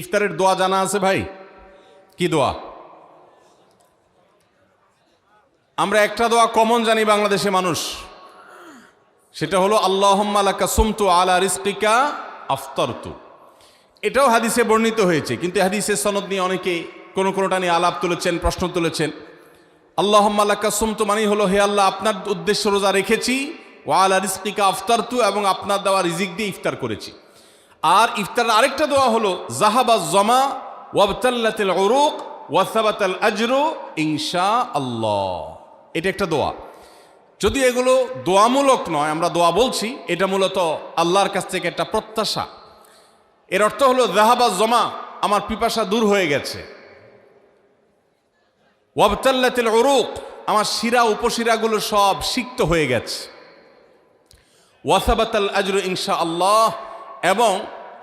ইফতারের দোয়া জানা আছে ভাই? কি দোয়া? আমরা একটা দোয়া কমন জানি বাংলাদেশে মানুষ। সেটা হলো আল্লাহম্মালাকা সুমতু আলা রিস্কিকা আফতারতু। এটাও হাদিসে বর্ণিত হয়েছে, কিন্তু হাদিসের সনদ নিয়ে অনেকে কোনো কোনোটা নিয়ে আলাপ তুলেছেন, প্রশ্ন তুলেছেন। আল্লাহ আল্লাহম্মালাকা সুমতু মানেই হলো, হে আল্লাহ, আপনার উদ্দেশ্য রোজা রেখেছি ও আলা রিস্কিকা আফতারতু এবং আপনার দেওয়া রিজিক দিয়ে ইফতার করেছি। আর ইফতার আরেকটা দোয়া হলো জাহাবা জমা ওয়াবতাল্লাতিল উরুক ওয়াসাবাতাল আজরু ইনশা আল্লাহ এটা একটা দোয়া। যদি এগুলো দোয়ামূলক নয়, আমরা দোয়া বলছি, এটা মূলত আল্লাহর কাছ থেকে একটা প্রত্যাশা। এর অর্থ হলো জাহাবা জমা, আমার পিপাসা দূর হয়ে গেছে। ওয়াবতাল্লাতিল উরুক, আমার শিরা উপশিরাগুলো সব সিক্ত হয়ে গেছে। ওয়াসাবাতাল আজরু ইনশা আল্লাহ এবং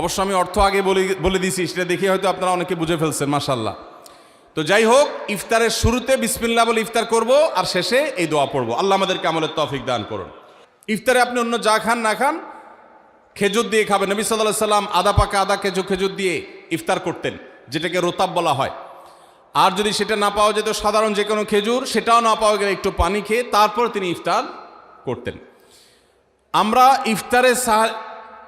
অবশ্য আমি অর্থ আগে বলে বলে দিছি সেটা দেখে হয়তো আপনারা অনেকে বুঝে ফেলছেন মাসাল্লাহ তো যাই হোক, ইফতারের শুরুতে বিসমিল্লা বলে ইফতার করব, আর শেষে এই দোয়া পড়ব। আল্লাহ আমাদেরকে আমলের তৌফিক দান করুন। ইফতারে আপনি অন্য যা খান, না খান, খেজুর দিয়ে খাবেন। নবী সাল্লাহ সাল্লাম আদা পাকা আদা কেজু খেজুর দিয়ে ইফতার করতেন, যেটাকে রোতাব বলা হয়। আর যদি সেটা না পাওয়া যেত, সাধারণ যে কোনো খেজুর, সেটাও না পাওয়া গেলে একটু পানি খেয়ে তারপর তিনি ইফতার করতেন। আমরা ইফতারে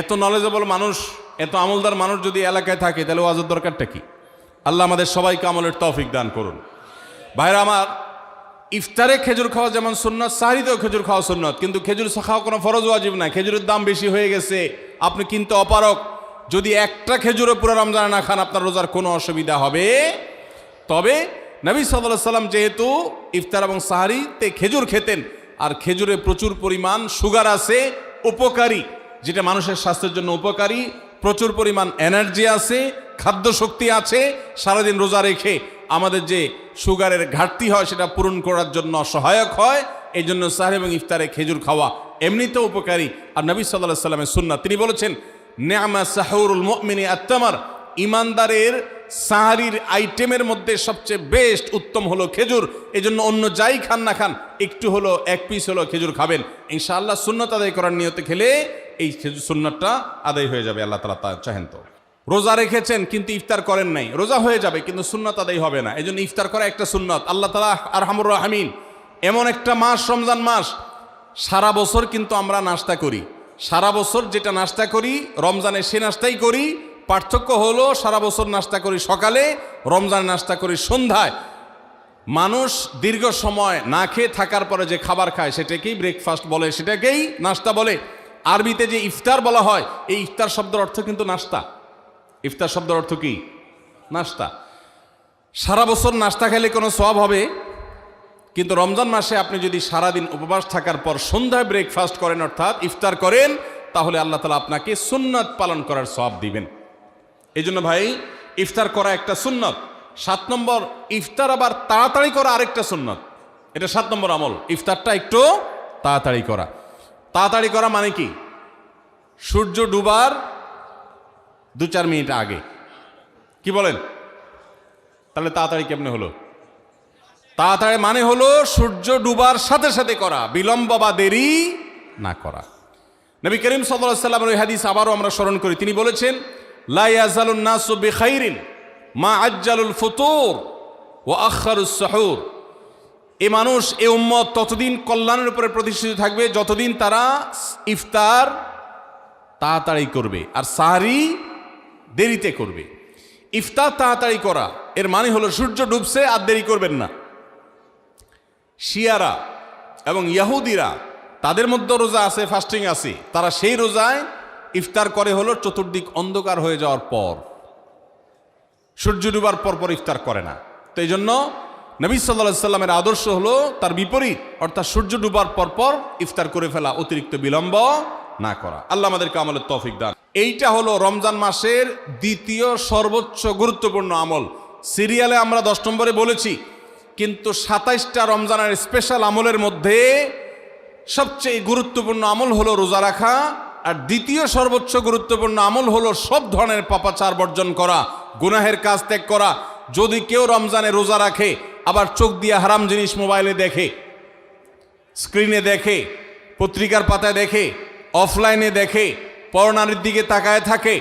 এত নলেজেবল মানুষ, এত আমলদার মানুষ যদি এলাকায় থাকে, তাহলে ওয়াজের দরকারটা কি? আল্লাহ আমাদের সবাইকে আমলের তৌফিক দান করুন। ভাইরা আমার, ইফতারে খেজুর খাওয়া যেমন সুন্নত সাহারিতেও খেজুর খাওয়া সুন্নত, কিন্তু খেজুর খাওয়া কোনো ফরজ ওয়াজিব না। খেজুরের দাম বেশি হয়ে গেছে, আপনি কিনতে অপারক যদি একটা খেজুরে পুরো রমজানে না খান, আপনার রোজার কোনো অসুবিধা হবে। তবে নবী সাল্লাহ সাল্লাম যেহেতু ইফতার এবং সাহারিতে খেজুর খেতেন, আর খেজুরে প্রচুর পরিমাণ সুগার আছে, উপকারী। যেটা মানুষের স্বাস্থ্যের জন্য উপকারী, প্রচুর পরিমাণ এনার্জি আছে, খাদ্য শক্তি আছে, সারাদিন রোজা রেখে আমাদের যে সুগারের ঘাটতি হয় সেটা পূরণ করার জন্য সহায়ক হয়, এই জন্য সাহেব এবং ইফতারে খেজুর খাওয়া এমনিতেও উপকারী। আর নবী সাল্লাহ সাল্লামের সুন্না তিনি বলেছেন, নেয়ামা সাহুরুল মিনি আত্মামার ইমানদারের সাহারির আইটেমের মধ্যে সবচেয়ে বেস্ট উত্তম হলো খেজুর। এই জন্য অন্য যাই খান না খান, একটু হলো, এক পিস হলো খেজুর খাবেন। ইনশাআল্লাহ সুন্নত আদায় করার নিয়তে খেলে এই সুন্নতটা আদায় হয়ে যাবে, আল্লাহ তালা তা চাহেন তো। রোজা রেখেছেন, কিন্তু ইফতার করেন নাই। রোজা হয়ে যাবে, কিন্তু সুন্নত আদায় হবে না। এই জন্য ইফতার করা একটা সুন্নত। আল্লাহ তালা আর হামুর রাহমিন, এমন একটা মাস, রমজান মাস। সারা বছর কিন্তু আমরা নাস্তা করি। সারা বছর যেটা নাস্তা করি রমজানে সে নাস্তাই করি। পার্থক্য হলো, সারা বছর নাস্তা করি সকালে, রমজানে নাস্তা করি সন্ধ্যায়। মানুষ দীর্ঘ সময় না খেয়ে থাকার পরে যে খাবার খায়, সেটাকেই ব্রেকফাস্ট বলে, সেটাকেই নাস্তা বলে। আরবিতে যে ইফতার বলা হয়, এই ইফতার শব্দের অর্থ কিন্তু নাস্তা। ইফতার শব্দের অর্থ কি? নাস্তা। সারা বছর নাস্তা খেলে কোনো সব হবে? কিন্তু রমজান মাসে আপনি যদি সারাদিন উপবাস থাকার পর সন্ধ্যায় ব্রেকফাস্ট করেন, অর্থাৎ ইফতার করেন, তাহলে আল্লাহ তালা আপনাকে সুন্নত পালন করার সব দিবেন। এই জন্য ভাই, ইফতার করা একটা সুন্নত। সাত নম্বর, ইফতার আবার তাড়াতাড়ি করা আরেকটা সুন্নত। এটা সাত নম্বর আমল। ইফতারটা একটু তাড়াতাড়ি করা। তাড়াতাড়ি করা মানে কি? সূর্য ডুবার দু চার মিনিট আগে। কি বলেন? তাহলে তাড়াতাড়ি কেমনে হলো? তাড়াতাড়ি মানে হলো সূর্য ডুবার সাথে সাথে করা, বিলম্ব বা দেরি না করা। নবী করিম সাল্লামের ওই হাদিস আবারও আমরা স্মরণ করি। তিনি বলেছেন লাইয়াজালুন নাসু বেখাইরিন মা আজ্জালুল ফুতুর ও আখারুস সাহুর। এ মানুষ, এ উম্মত ততদিন কল্যাণের উপরে প্রতিষ্ঠিত থাকবে, যতদিন তারা ইফতার তাড়াতাড়ি করবে আর সাহারি দেরিতে করবে। ইফতার তাড়াতাড়ি করা, এর মানে হলো সূর্য ডুবছে আর দেরি করবেন না। শিয়ারা এবং ইয়াহুদিরা, তাদের মধ্যে রোজা আছে ফাস্টিং আছে। তারা সেই রোজায় ইফতার করে হলো চতুর্দিক অন্ধকার হয়ে যাওয়ার পর। সূর্য ডুবার পর পর ইফতার করে না। তো এই জন্য নবী সাল্লা সাল্লামের আদর্শ হলো তার বিপরীত, অর্থাৎ সূর্য ডুবার পর পর ইফতার করে ফেলা, অতিরিক্ত বিলম্ব না করা। আল্লাহ আমাদেরকে আমলের তৌফিক দান। এইটা হলো রমজান মাসের দ্বিতীয় সর্বোচ্চ গুরুত্বপূর্ণ আমল। সিরিয়ালে আমরা দশ নম্বরে বলেছি, কিন্তু সাতাইশটা রমজানের স্পেশাল আমলের মধ্যে সবচেয়ে গুরুত্বপূর্ণ আমল হলো রোজা রাখা, আর দ্বিতীয় সর্বোচ্চ গুরুত্বপূর্ণ আমল হলো সব ধরনের পাপাচার বর্জন করা, গুনাহের কাজ ত্যাগ করা। যদি কেউ রমজানে রোজা রাখে আবার চোখ দিয়ে হারাম জিনিস মোবাইলে দেখে, স্ক্রিনে দেখে, পত্রিকার পাতায় দেখে, অফলাইনে দেখে পরনারীর দিকে তাকায় থাকে,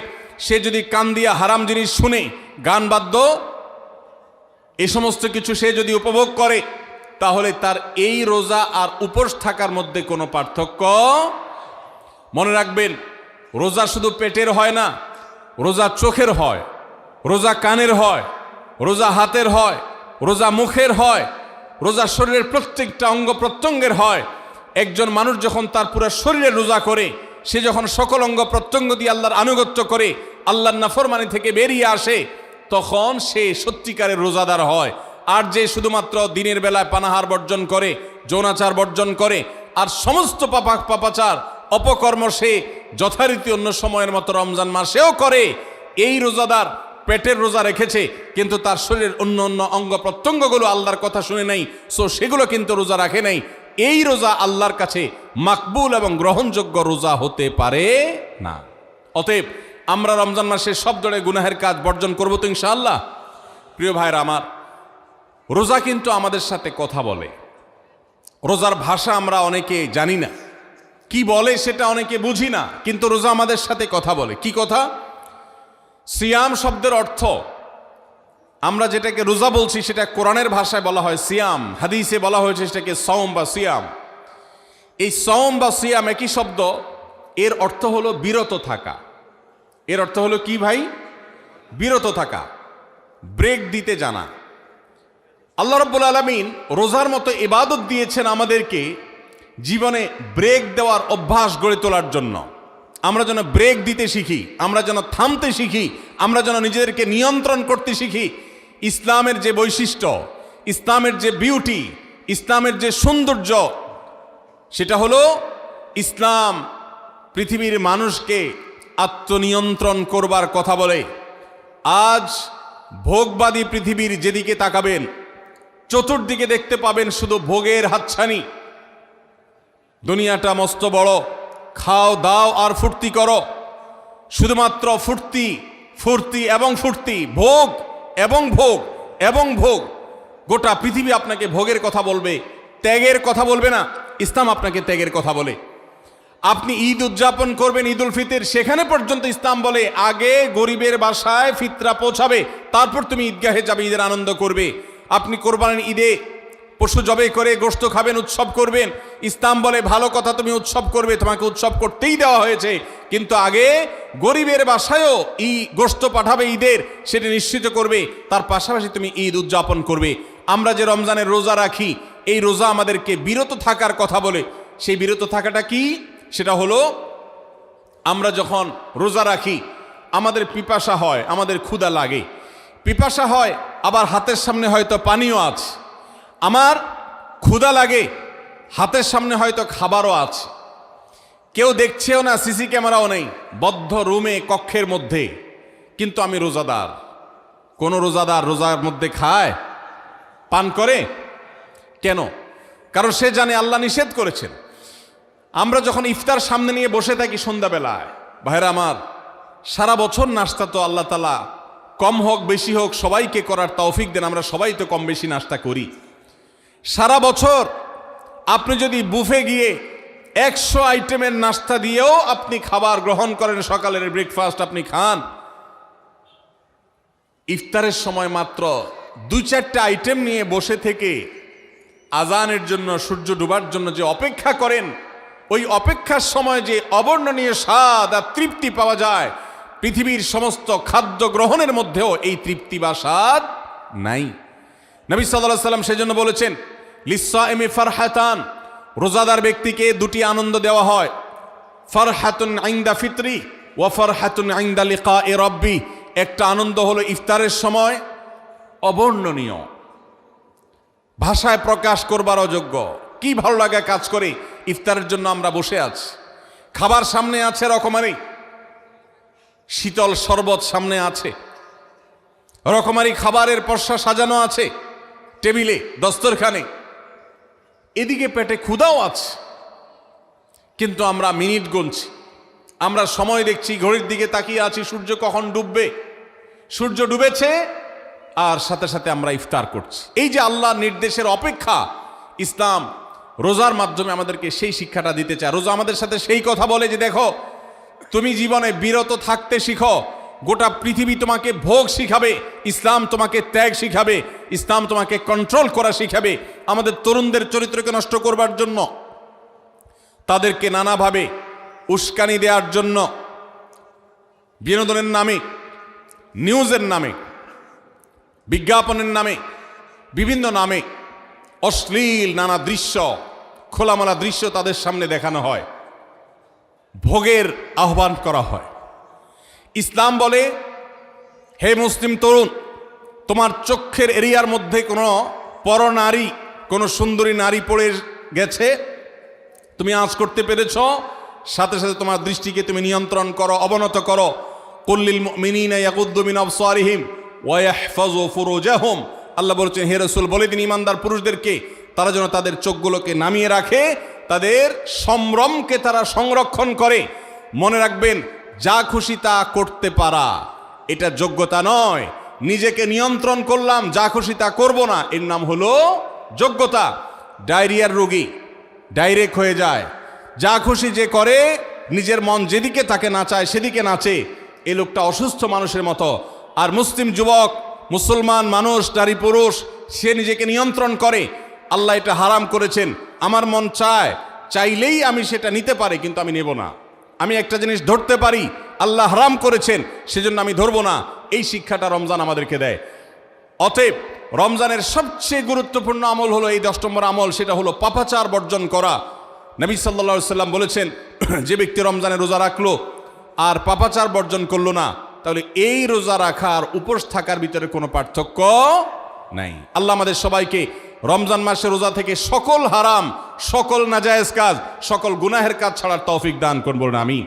সে যদি কান দিয়ে হারাম জিনিস শুনে গান বাদ্য এই সমস্ত কিছু সে যদি উপভোগ করে, তাহলে তার এই রোজা আর উপোস থাকার মধ্যে কোনো পার্থক্য মনে রাখবেন, রোজা শুধু পেটের হয় না, রোজা চোখের হয়, রোজা কানের হয়, রোজা হাতের হয় রোজা মুখের হয়, রোজা শরীরের প্রত্যেকটা অঙ্গ প্রত্যঙ্গের হয়। একজন মানুষ যখন তার পুরো শরীরে রোজা করে, সে যখন সকল অঙ্গ প্রত্যঙ্গ দিয়ে আল্লাহর আনুগত্য করে, আল্লাহর নাফরমানি থেকে বেরিয়ে আসে, তখন সে সত্যিকারের রোজাদার হয়। আর যে শুধুমাত্র দিনের বেলায় পানাহার বর্জন করে, যৌনাচার বর্জন করে, আর সমস্ত পাপা পাপাচার, অপকর্ম সে যথারীতি অন্য সময়ের মতো রমজান মাসেও করে, এই রোজাদার পেটের রোজা রেখেছে, কিন্তু তার শরীরের অন্য অন্য অঙ্গ প্রত্যঙ্গগুলো আল্লাহর কথা শুনে নাই, সো সেগুলো কিন্তু রোজা রাখে নাই। এই রোজা আল্লাহর কাছে মাকবুল এবং গ্রহণযোগ্য রোজা হতে পারে না। অতএব আমরা রমজান মাসে সব দলে গুনাহের কাজ বর্জন করব তো ইনশাআল্লাহ। প্রিয় ভাইরা আমার, রোজা কিন্তু আমাদের সাথে কথা বলে। রোজার ভাষা আমরা অনেকে জানি না। কি বলে সেটা অনেকে বুঝি না, কিন্তু রোজা আমাদের সাথে কথা বলে। কি কথা? সিয়াম শব্দের অর্থ, আমরা যেটাকে রোজা বলছি সেটা কোরআনের ভাষায় বলা হয় সিয়াম, হাদিসে বলা হয়েছে সেটাকে সওম বা সিয়াম। এই সওম বা সিয়াম একই শব্দ, এর অর্থ হলো বিরত থাকা। এর অর্থ হলো কি ভাই? বিরত থাকা, ব্রেক দিতে জানা। আল্লাহ রব্বুল আলমিন রোজার মতো ইবাদত দিয়েছেন আমাদেরকে জীবনে ব্রেক দেওয়ার অভ্যাস গড়ে তোলার জন্য। আমরা যেন ব্রেক দিতে শিখি, আমরা যেন থামতে শিখি, আমরা যেন নিজেদেরকে নিয়ন্ত্রণ করতে শিখি। ইসলামের যে বৈশিষ্ট্য, ইসলামের যে বিউটি ইসলামের যে সৌন্দর্য, সেটা হলো ইসলাম পৃথিবীর মানুষকে আত্মনিয়ন্ত্রণ করবার কথা বলে। আজ ভোগবাদী পৃথিবীর যেদিকে তাকাবেন, চতুর্দিকে দেখতে পাবেন শুধু ভোগের হাতছানি। দুনিয়াটা মস্ত বড়। খাও, দাও আর ফুর্তি করো। শুধুমাত্র ফুর্তি ফুর্তি এবং ফুর্তি, ভোগ এবং ভোগ এবং ভোগ। গোটা পৃথিবী আপনাকে ভোগের কথা বলবে, ত্যাগের কথা বলবে না, ইসলাম আপনাকে ত্যাগের কথা বলে। আপনি ঈদ উদযাপন করবেন ঈদ উল ফিতর, সেখানে পর্যন্ত ইসলাম বলে, আগে গরিবের বাসায় ফিতরা পৌঁছাবে, তারপর তুমি ঈদগাহে যাবে, ঈদের আনন্দ করবে। আপনি কোরবানির ঈদে পশু জবে করে গোস্ত খাবেন, উৎসব করবেন। ইসলাম বলে, ভালো কথা তুমি উৎসব করবে, তোমাকে উৎসব করতেই দেওয়া হয়েছে। কিন্তু আগে গরিবের বাসায়ও ই গোস্ত পাঠাবে ঈদের, সেটা নিশ্চিত করবে। তার পাশাপাশি তুমি ঈদ উদযাপন করবে। আমরা যে রমজানের রোজা রাখি, এই রোজা আমাদেরকে বিরত থাকার কথা বলে। সেই বিরত থাকাটা কি? সেটা হলো, আমরা যখন রোজা রাখি, আমাদের পিপাসা হয়, আমাদের ক্ষুধা লাগে। পিপাসা হয়, আবার হাতের সামনে হয়তো পানিও আছে। আমার ক্ষুধা লাগে, হাতের সামনে হয়তো খাবারও আছে। কেউ দেখছেও না, সিসি ক্যামেরাও নেই, বদ্ধ রুমে, কক্ষের মধ্যে। কিন্তু আমি রোজাদার। কোনো রোজাদার রোজার মধ্যে খায়, পান করে? কেন? কারণ সে জানে আল্লাহ নিষেধ করেছেন। আমরা যখন ইফতার সামনে নিয়ে বসে থাকি সন্ধ্যাবেলায় ভাইরা আমার, সারা বছর নাস্তা তো আল্লাহ তালা কম হোক, বেশি হোক, সবাইকে করার তৌফিক দেন, আমরা সবাই তো কম বেশি নাস্তা করি। সারা বছর আপনি যদি বুফে গিয়ে একশো আইটেমের নাস্তা দিয়েও আপনি খাবার গ্রহণ করেন, সকালের ব্রেকফাস্ট আপনি খান, ইফতারের সময় মাত্র দুই চারটা আইটেম নিয়ে বসে থেকে আজানের জন্য, সূর্য ডুবার জন্য যে অপেক্ষা করেন, ওই অপেক্ষার সময় যে অবর্ণনীয় স্বাদ আর তৃপ্তি পাওয়া যায়, পৃথিবীর সমস্ত খাদ্য গ্রহণের মধ্যেও এই তৃপ্তি বা স্বাদ নাই। নবী সাল্লাহ সাল্লাম সেজন্য বলেছেন লিসা এমি ফারহাতান রোজাদার ব্যক্তিকে দুটি আনন্দ দেওয়া হয়। ফারহাতুন আইন্দা ফিতরি ও ফারহাতুন আইন্দা লিকা এ রব্বি। একটা আনন্দ হলো ইফতারের সময় অবর্ণনীয়। ভাষায় প্রকাশ করবার অযোগ্য। কি ভালো লাগে কাজ করে, ইফতারের জন্য আমরা বসে আছি। খাবার সামনে আছে রকমারি। শীতল শরবত সামনে আছে। রকমারি খাবারের পর্ষা সাজানো আছে। টেবিলে, দস্তরখানে। এদিকে পেটে ক্ষুদাও আছে। কিন্তু আমরা মিনিট গুনছি। আমরা সময় দেখছি, ঘড়ির দিকে তাকিয়ে আছি, সূর্য কখন ডুববে? সূর্য ডুবেছে আর সাথে সাথে আমরা ইফতার করছি। এই যে আল্লাহ নির্দেশের অপেক্ষা, ইসলাম রোজার মাধ্যমে আমাদেরকে সেই শিক্ষাটা দিতে চায়। রোজা আমাদের সাথে সেই কথা বলে যে, দেখো, তুমি জীবনে বিরত থাকতে শিখো গোটা পৃথিবী তোমাকে ভোগ শিখাবে, ইসলাম তোমাকে ত্যাগ শিখাবে, ইসলাম তোমাকে কন্ট্রোল করা শিখাবে, আমাদের তরুণদের চরিত্রকে নষ্ট করবার জন্য, তাদেরকে নানাভাবে উস্কানি দেওয়ার জন্য, বিনোদনের নামে, নিউজের নামে, বিজ্ঞাপনের নামে, বিভিন্ন নামে অশ্লীল নানা দৃশ্য, খোলামেলা দৃশ্য তাদের সামনে দেখানো হয়, ভোগের আহ্বান করা হয়। ইসলাম বলে, হে মুসলিম তরুণ, তোমার চক্ষের এরিয়ার মধ্যে কোনো পরনারী কোনো সুন্দরী নারী পড়ে গেছে? তুমি আজ করতে পেরেছ? সাথে সাথে তোমার দৃষ্টিকে তুমি নিয়ন্ত্রণ করো, অবনত করো। কল্লিল মিনিনা ইয়াকুদ্দুমিন আবসারিহিম আল্লাহ বলছেন, হে রসুল, বলে দিন ইমানদার পুরুষদেরকে, তারা যেন তাদের চোখগুলোকে নামিয়ে রাখে, তাদের সম্ভ্রমকে তারা সংরক্ষণ করে। মনে রাখবেন যা খুশি তা করতে পারা। এটা যোগ্যতা নয়। নিজেকে নিয়ন্ত্রণ করলাম, যা খুশি তা করব না। এর নাম হলো যোগ্যতা। ডায়রিয়ার রোগী ডাইরেক্ট হয়ে যায়। যা খুশি যে করে, নিজের মন যেদিকে তাকে নাচায় সেদিকে নাচে এ লোকটা অসুস্থ মানুষের মতো। আর মুসলিম যুবক, মুসলমান মানুষ, নারী পুরুষ, সে নিজেকে নিয়ন্ত্রণ করে। আল্লাহ এটা হারাম করেছেন। আমার মন চায়, চাইলেই আমি সেটা নিতে পারি, কিন্তু আমি নেব না। আমি একটা জিনিস ধরতে পারি, আল্লাহ হারাম করেছেন, সেজন্য আমি ধরবো না। এই শিক্ষাটা রমজান আমাদেরকে দেয়। অতএব রমজানের সবচেয়ে গুরুত্বপূর্ণ আমল হলো এই দশ নম্বর আমল, সেটা হলো পাপাচার বর্জন করা। নবী সাল্লা সাল্লাম বলেছেন, যে ব্যক্তি রমজানে রোজা রাখল আর পাপাচার বর্জন করল না, তাহলে এই রোজা রাখার উপোস থাকার ভিতরে কোনো পার্থক্য নাই। আল্লাহ আমাদের সবাইকে রমজান মাসে রোজা থেকে সকল হারাম, সকল নাজায়েজ কাজ, সকল গুনাহের কাজ ছাড়ার তৌফিক দান করব না আমি